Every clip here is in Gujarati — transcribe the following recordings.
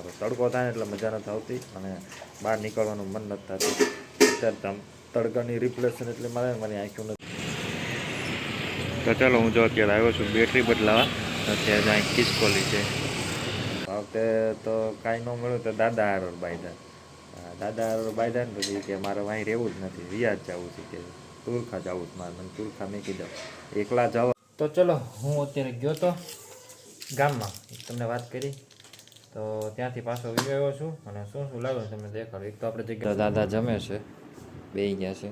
પછી તડકો થાય ને એટલે મજા નથી આવતી અને બહાર નીકળવાનું મન નથી થતું. અત્યારે તડકાની રિપ્લેશન એટલે મારે મારી આંખો નથી. તો ચાલો હું જો અત્યારે આવ્યો છું બેટરી બદલાવા. અત્યારે અહીં ખિસકોલી છે. આ વખતે તો કાંઈ ન મળ્યું તો દાદા હારોર બાયદા દાદા હારોર બાયદા ને પછી કે મારે અહીં રહેવું જ નથી. રિયાજ જવું છે કે તુરખા જવું છે મારે. મને તુરખા મેકી દઉં એકલા જવા. તો ચલો હું અત્યારે ગયો તો ગામમાં. તમને વાત કરી. તો ત્યાંથી પાછો આવ્યો છું અને શું શું લાવ્યો તમે દેખાડો? એક તો આપણે જગ્યા દાદા જમે છે બે ગયા છે.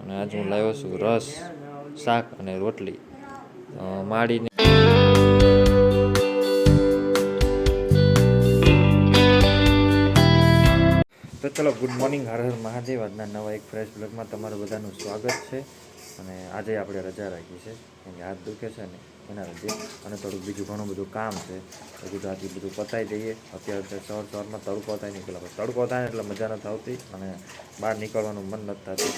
અને આજ હું લાવ્યો છું રસ શાક અને રોટલી. માડીને તો ચલો ગુડ મોર્નિંગ હર હર મહાદેવ. આજના નવા એક ફ્રેશ બ્લોગમાં તમારું બધાનું સ્વાગત છે. અને આજે આપણે રજા રાખી છે. કેમ કે હાથ દુખે છે ને એના લીધે. અને થોડુંક બીજું ઘણું બધું કામ છે. તો કીધું આથી બધું પતાવી દઈએ. અત્યારે સવાર સવારમાં તડકો થાય નીકળે તડકો થાય એટલે મજા નથી આવતી. અને બહાર નીકળવાનું મન નથી થતું.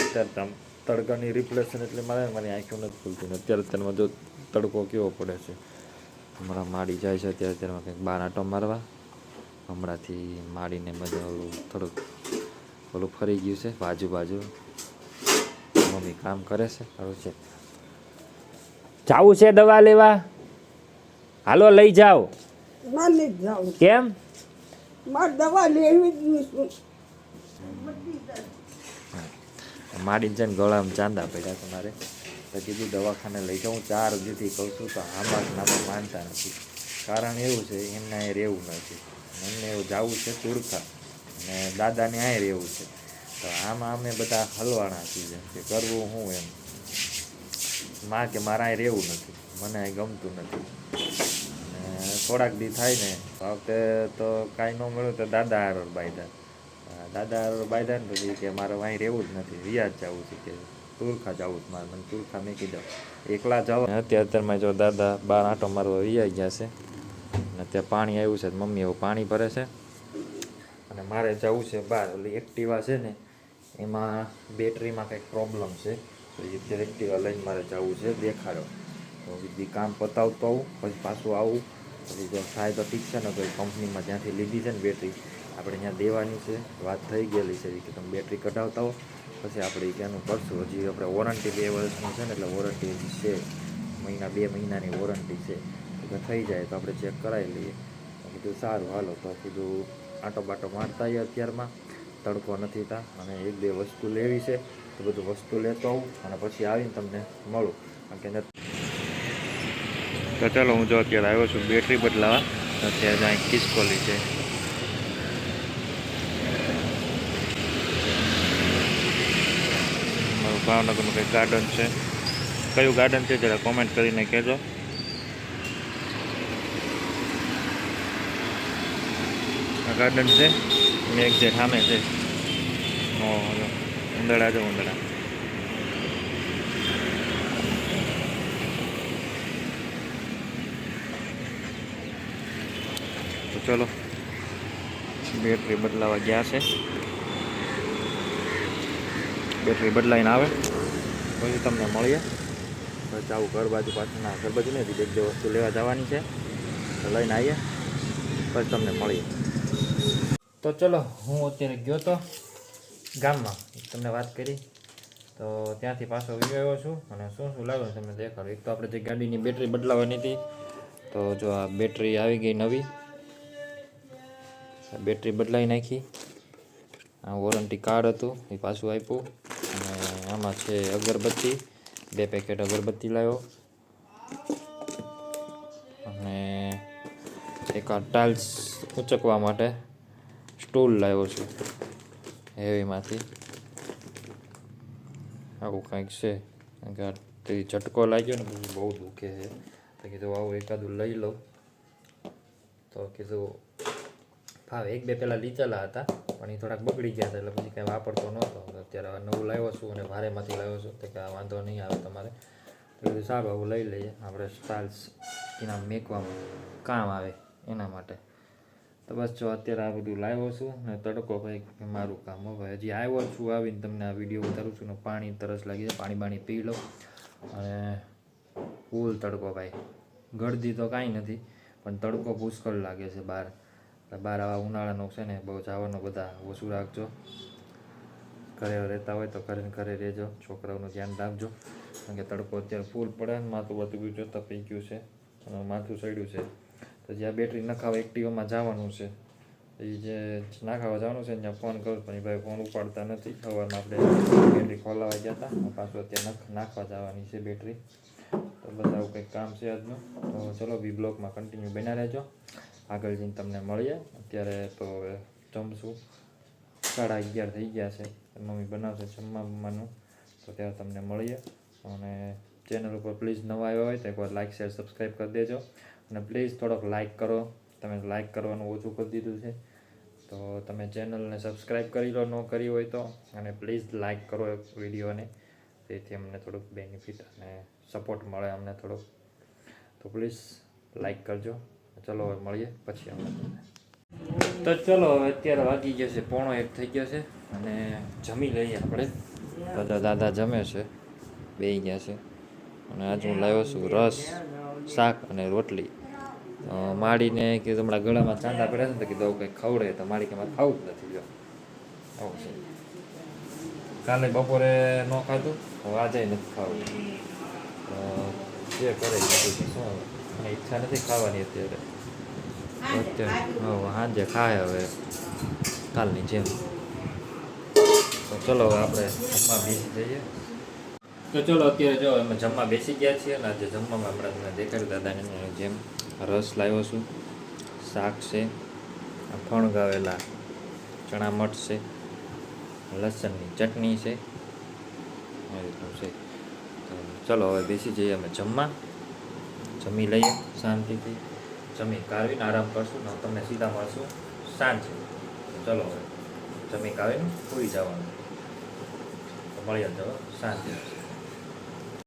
અત્યારે તમ તડકાની રિપ્લેશન એટલે મારે મારી આંખો નથી ખુલતી અત્યારે અત્યારમાં જો તડકો કેવો પડે છે. હમણાં માડી જાય છે અત્યારે અત્યારમાં કંઈક બાર આટો મારવા. હમણાંથી માડીને બધા ઓલું થોડુંક ઓલું ફરી ગયું છે બાજુ બાજુ મમ્મી કામ કરે છે સારું છે. જાવું છે દવા લેવા? હાલો લઈ જાઓ. કેમ? મારે દવા લેવી જ નહીં માડીને ગળામાં ચાંદા પડ્યા તમારે. મારે તો કીધું દવાખાને લઈ જાઉં. ચાર દીથી કહું છું તો આમાં નામાં માનતા નથી. કારણ એવું છે એમને અહીં રહેવું નથી. એમને એવું જવું છે તુરખા. અને દાદાને અહીં રહેવું છે. તો આમાં અમે બધા હલવાણા છીએ કે કરવું હું એમ. માં કે મારે અહીં રહેવું નથી, મને અહીં ગમતું નથી. થોડાક દી થાય ને આ વખતે તો કાંઈ ન મળ્યું તો દાદા હારોર બાયદા દાદા હારોર બાયદા ને પછી કે મારે અહીં રહેવું જ નથી રિયાજ જવું છે કે તુરખા જવું જ મારે, મને તુરખા મેં કીધું એકલા જવા. અત્યારે અત્યારમાં જો દાદા બાર આંટો મારવા રિયાઈ ગયા છે. અને ત્યાં પાણી આવ્યું છે મમ્મી એવું પાણી ભરે છે. અને મારે જવું છે બહાર, ઓલી એક્ટિવા છે ને એમાં બેટરીમાં કંઈક પ્રોબ્લેમ છે. તો એ ડિરેક્ટિવ લઈને મારે જવું છે, દેખાડો. તો બીજી કામ પતાવતો આવું, પછી પાછું આવું. પછી જો થાય ઠીક છે, ને તો કંપનીમાં જ્યાંથી લીધી છે ને બેટરી આપણે ત્યાં દેવાની છે. વાત થઈ ગયેલી છે કે તમે બેટરી કઢાવતા હો, પછી આપણે ક્યાંનું કરશું. હજી આપણે વોરંટી બે વર્ષની છે ને, એટલે વોરંટી છે. મહિના, બે મહિનાની વોરંટી છે. તો થઈ જાય તો આપણે ચેક કરાવી લઈએ. કીધું સારું, હાલો. તો કીધું આંટો બાટો મારતા અત્યારમાં. તડકો નથી થતા અને એક બે વસ્તુ લેવી છે, તો બધું વસ્તુ લેતો આવું અને પછી આવીને તમને મળું. કારણ કે ચાલો હું જો અત્યારે આવ્યો છું બેટરી બદલાવા અત્યારે અહીં ખિસકોલી છે. મારું ભાવનગરનું કંઈક ગાર્ડન છે. કયું ગાર્ડન છે, જરા કોમેન્ટ કરીને કહેજો. ગાર્ડન છે. ને એક જે સામે છે. ઉંદડા જો, ઉંદડા તો ચલો બેટરી બદલાવા ગયા છે. બેટરી બદલાઈને આવે. પછી તમને મળીએ. પછી આવું ઘર બાજુ પાછળના ના ઘર બાજુ નથી એક જે વસ્તુ લેવા જવાની છે. લઈને આવીએ. પછી તમને મળીએ. તો ચલો, હું અત્યારે ગયો તો ગામમાં, તમને વાત કરી. તો ત્યાંથી પાછો આવી આવ્યો છું અને શું શું લાવ્યો તમને દેખાડું. એક તો આપણે જે ગાડીની બેટરી બદલાવાની હતી, તો જો આ બેટરી આવી ગઈ નવી. બેટરી બદલાવી નાખી. આ વોરંટી કાર્ડ હતું, એ પાછું આપ્યું. અને આમાં છે અગરબત્તી, બે પેકેટ અગરબત્તી લાવ્યો. અને એક આ ટાઇલ્સ ઉચકવા માટે સ્ટૂલ લાવ્યો છું. હેવીમાંથી. આવું કંઈક છે. કારણ કે ઝટકો લાગ્યો ને, પછી બહુ દુખે છે. તો કીધું આવું એકાદું લઈ લઉં. તો કીધું, ભાવ, એક બે પહેલાં લીધેલા હતા, પણ એ થોડાક બગડી ગયા હતા, એટલે પછી કાંઈ વાપરતો નહોતો. અત્યારે નવું લાવ્યો છું અને ભારેમાંથી લાવ્યો છું, તો કે વાંધો નહીં આવે તમારે. તો કીધું સારું આવું લઈ લઈએ. આપણે સ્ટાઇલ્સ એના મેકવામાં કામ આવે એના માટે. તો બસ જો અત્યારે આ બધું લાવ્યો છું ને તડકો ભાઈ મારું કામ હવે હજી આવ્યો છું આવીને તમને આ વીડિયો ઉતારું છું ને પાણી તરસ લાગી જાય, પાણી બાણી પી લો અને ફૂલ તડકો ભાઈ. ગળદી તો કાંઈ નથી, પણ તડકો પુષ્કળ લાગે છે બહાર. બહાર આવા ઉનાળાનો છે ને, બહુ જવાનો બધા ઓછું રાખજો. ઘરે રહેતા હોય તો ઘરે ઘરે રહેજો, છોકરાઓનું ધ્યાન રાખજો. કારણ કે તડકો અત્યારે ફૂલ પડે ને માથું બધું બીજું તો પી ગયું છે. માથું સડ્યું છે. તો જ્યાં બેટરી નખાવા, એક્ટિવામાં જવાનું છે. એ જે નાખાવા જવાનું છે ત્યાં ફોન કરું પણ એ ભાઈ ફોન ઉપાડતા નથી. સવારમાં આપણે બેટરી ખોલાવા ગયા હતા પાછું અત્યારે નખ, નાખવા જવાની છે બેટરી તો બસ આવું કંઈક કામ છે આજનું. તો ચલો બી બ્લોકમાં કન્ટિન્યુ બન્યા રહેજો. આગળ જઈને તમને મળીએ. અત્યારે તો હવે જમશું. સાડા અગિયાર થઈ ગયા છે. મમ્મી બનાવશે જમવા બમવાનું તો ત્યારે તમને મળીએ. અને ચેનલ ઉપર પ્લીઝ નવા આવ્યા હોય તો એકવાર લાઇક શેર સબસ્ક્રાઈબ કરી દેજો. અને પ્લીઝ થોડોક લાઇક કરો. તમે લાઇક કરવાનું ઓછું કરી દીધું છે. તો તમે ચેનલને સબસ્ક્રાઈબ કરી લો, ન કરી હોય તો. અને પ્લીઝ લાઇક કરો વિડીયોને તેથી અમને થોડુંક બેનિફિટ અને સપોર્ટ મળે અમને થોડોક. તો પ્લીઝ લાઇક કરજો. ચલો હવે મળીએ પછી અમે. તો ચલો હવે અત્યારે વાગી ગયો છે, પોણો એક થઈ ગયો છે. અને જમી લઈએ આપણે. દાદા દાદા જમે છે બે ગયા છે. અને આજ હું લાવ્યો છું રસ, શાક અને રોટલી. અ, માડીને કીધું હમણાં ગળામાં ચાંદા પડ્યા છે ને તો કીધું આવું કંઈક ખવડે. તો માળી કે મારે ખાવું જ નથી જો. આવું છે. કાલે બપોરે ન ખાધું હું આજે નથી ખાવું. જે કરે શું ઈચ્છા નથી ખાવાની અત્યારે. અત્યારે સાંજે ખાય હવે કાલની જેમ. તો ચલો હવે આપણે જમવા બેસી જઈએ. તો ચલો અત્યારે જો અમે જમવા બેસી ગયા છીએ અને આજે જમવામાં હમણાં તમને દેખાડ્યું દાદાને જેમ. રસ લાવ્યો છું. શાક છે ફણગાવેલા ચણા મઠ છે, લસણની ચટણી છે. છે. ચલો હવે બેસી જઈએ અમે જમવા. જમી લઈએ શાંતિથી. જમી કાઢીને આરામ કરશું, ને તમને સીધા મળશું. સાંજે. ચલો હવે જમી કાઢીને સુઈ જવાનું. મળી મળીએ તો શાંતિ